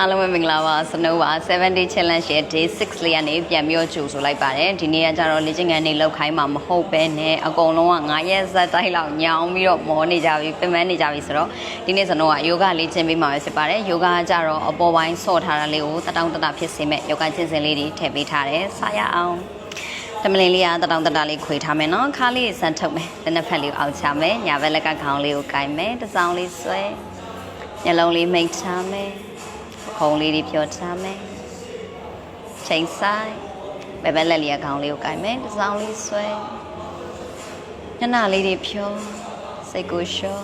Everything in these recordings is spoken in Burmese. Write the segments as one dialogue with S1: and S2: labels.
S1: အားလုံးပဲမင်္ဂလာပါစနိုးပါ70 challenge ရဲ့ day 6လေးကနေပြန်ပြီးတော့ကြိုဆိုလိုက်ပါတယ်ဒီနေ့ကကျတော့လေ့ကျင့်ခန်းနေလောက်ခိုင်းမှာမဟုတ်ပဲနဲ့အကုန်လုံးက9ရက်ဇက်တိုင်းလောက်ညောင်းပြီးတော့မောနေကြပြီပင်ပန်းနေကြပြီဆိုတော့ဒီနေ့စနိုးကယောဂလေ့ကျင့်ပေးမှာပဲဖြစ်ပါတယ်ယောဂကကျတော့အပေါ်ပိုင်းဆော့ထားတာလေးကိုတတောင်းတတဖြစ်စေမဲ့ယောဂကျင့်စဉ်လေးတွေထည့်ပေးထားတယ်စားရအောင် တမလင်လေးကတတောင်းတတလေးခွေထားမယ်နော်ခါလေးစမ်းထုတ်မယ်လက်နှစ်ဖက်လေးကိုအောက်ချမယ်ညာဘက်လက်ကခေါင်းလေးကိုကင်မယ်တစ်စောင်းလေးဆွဲညလုံးလေးမိတ်ထားမယ်ခုံလေးတွေဖြောထားမယ်ချိန်ဆိုင်ဘယ်ဘက်လက်လေးကခေါင်းလေးကိုကင်မယ်တစ်စောင်းလေးဆွဲညနာလေးတွေဖြောစိတ်ကိုရှော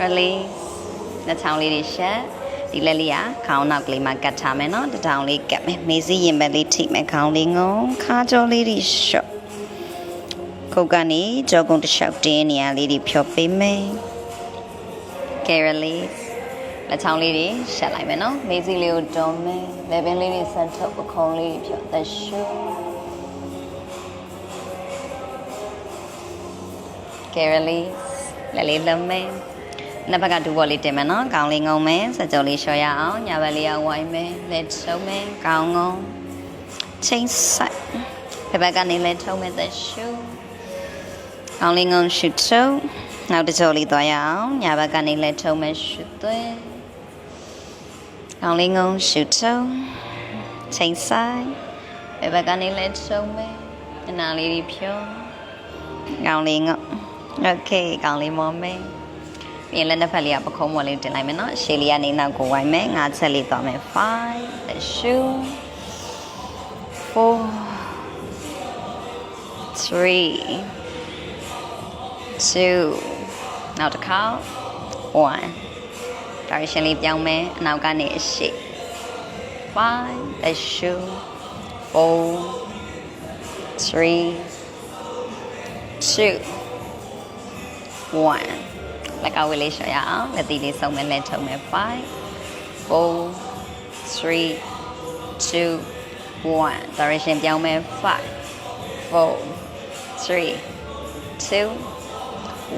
S1: release လက်ချောင်းလေးတွေရှက် ဒီလက်လေးကခေါင်းနောက်ကလေးမှာကတ်ထားမယ်နော်တထောင်လေးကတ်မယ်မေးစည်းရင်ဘက်လေးထိမယ်ခေါင်းလေးငုံခါကြောလေးတွေရှော့ခုတ်ကနေကြောကုန်းတစ်လျှောက်တင်းနေရလေးတွေဖြောပေးမယ် Carolis လက်ချောင်းလေးတွေရှက်လိုက်မယ်နော်မေးစည်းလေးကိုတွန်းမယ်လေပင်လေးတွေဆက်ထုတ်ပခုံးလေးတွေဖြောသက်ရှူ Carolis လက်လေးလုံးမယ် နှစ်ဘက်ကဒူဘော်လေးတင်မယ်နော်ကောင်းလေးငုံမယ်စကြောလေးလျှော်ရအောင်ညာဘက်လေးကဝိုင်းမယ်လက်ချုံမယ်ကောင်းငုံချင်းဆိုင်ဘက်ဘက်ကနေလက်ထုံမယ်သက်ရှူကောင်းလေးငုံရှူထုံနောက်တစ်ကြောလေးသွားရအောင်ညာဘက်ကနေလက်ထုံမယ်ရှူသွဲကောင်းလေးငုံရှူထုံချင်းဆိုင်ဘက်ဘက်ကနေလက်ထုံမယ်အနာလေးတွေဖြောကောင်းလေးငုံ Okay ကောင်းလေးမော်မယ် ပြင်လက်နှစ်ဖက်လေးကပခုံးမော်လေးတင်လိုက်မယ်နော်ရှေးလေးကနေနောက်ကိုဝိုင်းမယ်ငါးချက်လေးသွားမယ် 5the shoe 4 3 2နောက်တစ်ခါ1 direction လေးပြောင်းမယ်အနောက်ကနေအရှိ5 the shoe 4 3 2 1 လက်ကဝေးလေးရှော့ရအောင်လက်သီးလေးဆုံးမယ်လက်ထုံမယ်5 4 3 2 1 direction ပြောင်းမယ်5 4 3 2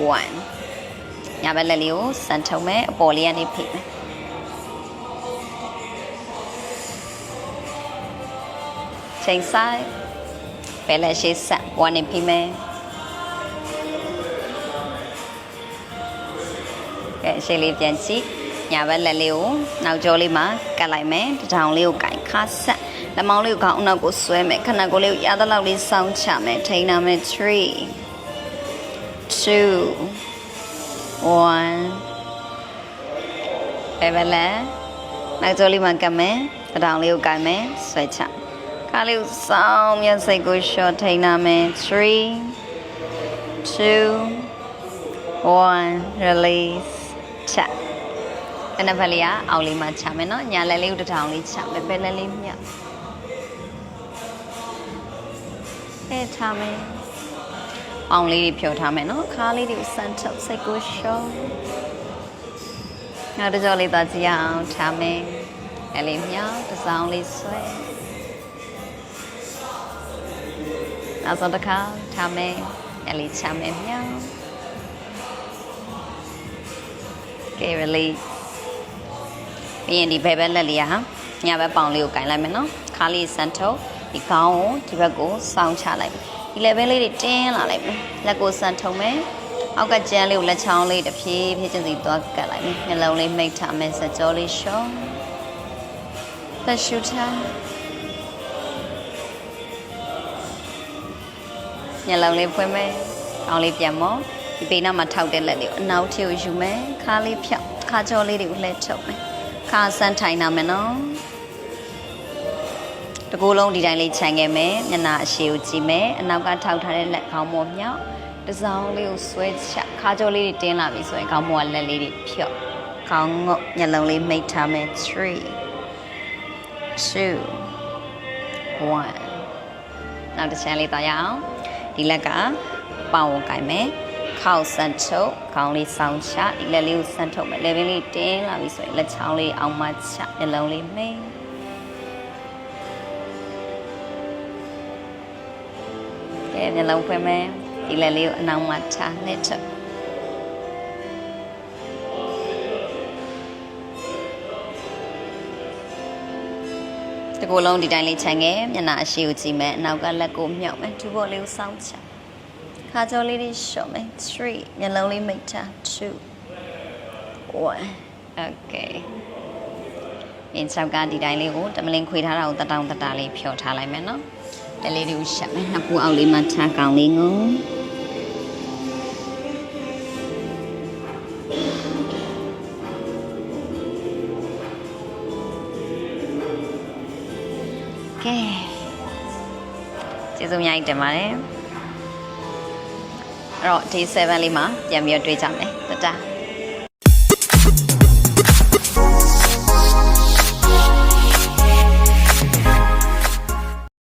S1: 1ညဘက်လက်လေးကိုစမ်းထုံမယ်အပေါ်လေးကနေဖိမယ်ချိန်ဆိုင်ဘယ်လက်ရှိဆက်1နေဖိမယ် ရှေ့လေးပြန်ကြည့်ညာဘက်လက်လေးကိုနောက်ကျောလေးမှာကတ်လိုက်မယ်တထောင်လေးကိုကင်ခါဆက်လက်မောင်းလေးကိုခေါင်းအနောက်ကိုဆွဲမယ်ခဏကိုလေးကိုရသလောက်လေးစောင်းချမယ်ထိန်းနာမယ်3 2 1ဘယ်ဘက်လက်နောက်ကျောလေးမှာကတ်မယ်တထောင်လေးကိုကင်မယ်ဆွဲချခါလေးကိုစောင်းမျက်စိတ်ကိုရှော့ထိန်းနာမယ်3 2 1 release ချအနက်ဖက်လေးကအောက်လေးမှာချမယ်နော်ညာလက်လေးကိုတစ်ထောင်လေးချမယ်ပဲလက်လေးမြတ်အဲထားမယ်အောင်လေးတွေဖြောထားမယ်နော်ခါလေးတွေကိုစမ်းထုတ်စိတ်ကိုရှုံးနောက်တစ်ကြောလေးသွားကြည့်အောင်ထားမယ်အဲလေးမြောက်တစ်စောင်းလေးဆွဲနောက်ဆုံးတစ်ခါထားမယ်အဲလေးချမယ်မြောက် Okay release ပြီးရင်ဒီဘယ်ဘက်လက်လေးကဟာညာဘက်ပေါင်လေးကိုကင်လိုက်မယ်နော်ခါလေးစမ်းထုတ်ဒီခေါင်းကိုဒီဘက်ကိုစောင်းချလိုက်မယ်ဒီ level လေးတွေတင်းလာလိုက်မယ်လက်ကိုစမ်းထုတ်မယ်အောက်ကကျန်းလေးကိုလက်ချောင်းလေးတစ်ဖြည်းဖြည်းချင်းစီသွားကတ်လိုက်မယ်နှလုံးလေးမိတ်ထားမယ်စကြောလေးရှောင်းသက်ရှူထားညလုံးလေးဖွင့်မယ်အောင်းလေးပြန်မော် ဒီပေနာမှာထောက်တဲ့လက်လေးကိုအနောက်ထီကိုယူမယ်ခါလေးဖြောက်ခါကြောလေးတွေကိုလှည့်ထုတ်မယ်ခါဆန်းထိုင်နာမယ်နော်တကူလုံးဒီတိုင်းလေးခြံခဲ့မယ်မျက်နှာအရှိကိုကြည့်မယ်အနောက်ကထောက်ထားတဲ့လက်ခေါင်းပေါ်မြောက်တစောင်းလေးကိုဆွဲချခါကြောလေးတွေတင်းလာပြီဆိုရင်ခေါင်းပေါ်ကလက်လေးတွေဖြောက်ခေါင်းငုတ်မျက်လုံးလေးမိတ်ထားမယ်3 2 1နောက်တစ်ချမ်းလေးသွားရအောင်ဒီလက်ကပေါင်ကိုကင်မယ် ခေါက်ဆန်ထုတ်ခေါင်းလေးဆောင်းချဒီလက်လေးကိုဆန်ထုတ်မယ်လက်ပင်လေးတင်းလာပြီဆိုရင်လက်ချောင်းလေးအောင်မချမျက်လုံးလေးမိတ်ကဲမျက်လုံးဖွင့်မယ်ဒီလက်လေးကိုအနောက်မှာထားလက်ထုတ်တကူလုံးဒီတိုင်းလေးခြံခဲ့မျက်နှာအရှိကိုကြည့်မယ်အနောက်ကလက်ကိုမြှောက်မယ်ဒူဘော်လေးကိုစောင့်ချ ခါကြောလေးတွေရှော့မယ်3မျက်လုံးလေးမိတ်ထား2 1 okay အင်းဆောက်ကဒီတိုင်းလေးကိုတမလင်ခွေထားတာကိုတတောင်တတာလေးဖြောထားလိုက်မယ်နော်လက်လေးတွေကိုရှက်မယ်နှစ်ဖူးအောက်လေးမှာထားကောင်းလေးငုံကဲကျေးဇူးအများကြီးတင်ပါတယ် အဲ့တော့ day 7လေးမှာပြန်ပြီးတော့တွေ့ကြမယ်တတား